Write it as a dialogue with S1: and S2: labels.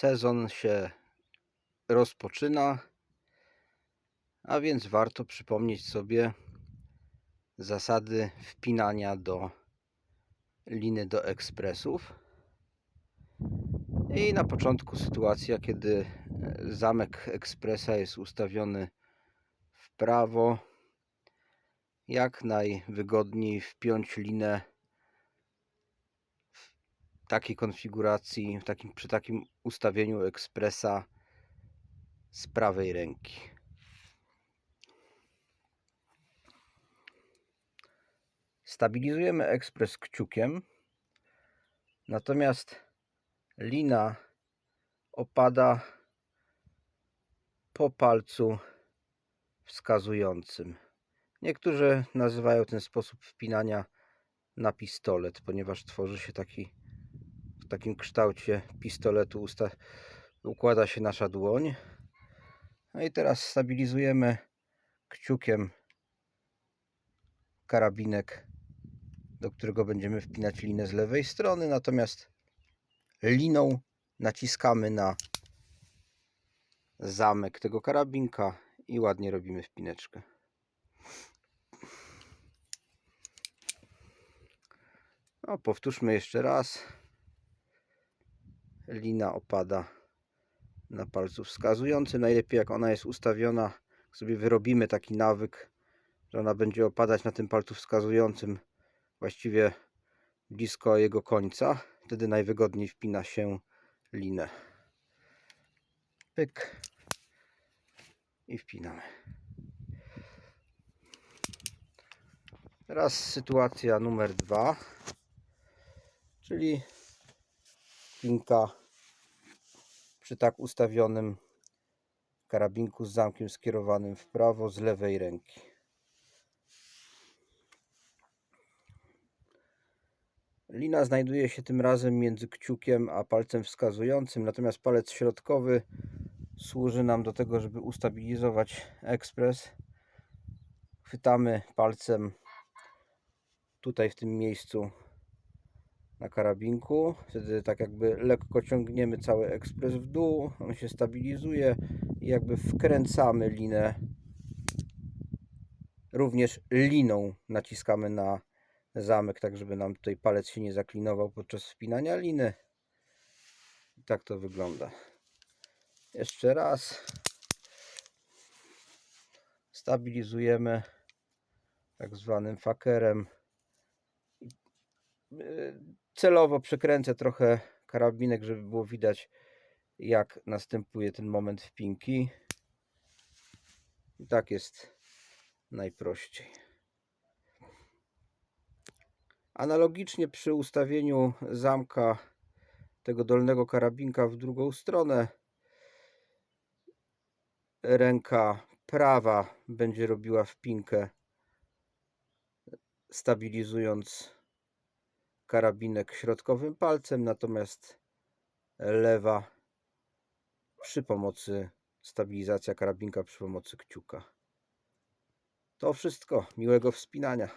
S1: Sezon się rozpoczyna, a więc warto przypomnieć sobie zasady wpinania do liny do ekspresów. I na początku sytuacja, kiedy e, zamek ekspresa jest ustawiony w prawo, jak najwygodniej wpiąć linę takiej konfiguracji, w takim, przy takim ustawieniu ekspresa z prawej ręki. Stabilizujemy ekspres kciukiem, natomiast lina opada po palcu wskazującym. Niektórzy nazywają ten sposób wpinania na pistolet, ponieważ tworzy się taki takim kształcie pistoletu układa się nasza dłoń. No i teraz stabilizujemy kciukiem karabinek, do którego będziemy wpinać linę z lewej strony, natomiast liną naciskamy na zamek tego karabinka i ładnie robimy wpineczkę. No, powtórzmy jeszcze raz. Lina opada na palcu wskazującym. Najlepiej jak ona jest ustawiona, sobie wyrobimy taki nawyk, że ona będzie opadać na tym palcu wskazującym właściwie blisko jego końca. Wtedy najwygodniej wpina się linę. Pyk. I wpinamy. Teraz sytuacja numer dwa, czyli pinka przy tak ustawionym karabinku z zamkiem skierowanym w prawo z lewej ręki. Lina znajduje się tym razem między kciukiem a palcem wskazującym, natomiast palec środkowy służy nam do tego, żeby ustabilizować ekspres. Chwytamy palcem tutaj w tym miejscu na karabinku. Wtedy tak jakby lekko ciągniemy cały ekspres w dół, on się stabilizuje i jakby wkręcamy linę. Również liną naciskamy na zamek, tak żeby nam tutaj palec się nie zaklinował podczas spinania liny. I tak to wygląda. Jeszcze raz. Stabilizujemy tak zwanym fakerem. Celowo przekręcę trochę karabinek, żeby było widać jak następuje ten moment wpinki. I tak jest najprościej. Analogicznie przy ustawieniu zamka tego dolnego karabinka w drugą stronę ręka prawa będzie robiła wpinkę stabilizując karabinek środkowym palcem, natomiast lewa przy pomocy stabilizacja karabinka przy pomocy kciuka. To wszystko. Miłego wspinania.